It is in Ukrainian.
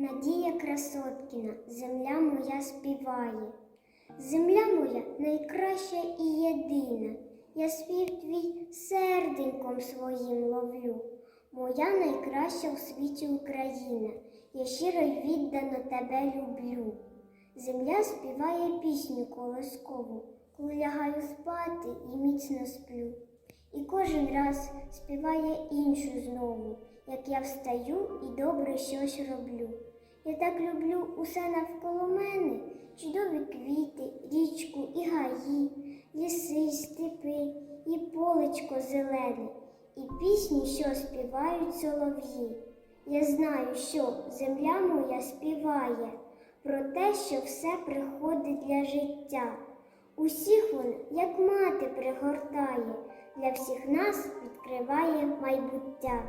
Надія Красоткіна, земля моя співає. Земля моя найкраща і єдина. Я спів твій серденьком своїм ловлю. Моя найкраща у світі Україна. Я щиро й віддано тебе люблю. Земля співає пісню колоскову, коли лягаю спати і міцно сплю. І кожен раз співає іншу знову, як я встаю і добре щось роблю. Я так люблю усе навколо мене, чудові квіти, річку і гаї, ліси, степи, і полечко зелене, і пісні, що співають солов'ї. Я знаю, що земля моя співає про те, що все приходить для життя. Усіх вона, як мати, пригортає, для всіх нас відкриває майбуття.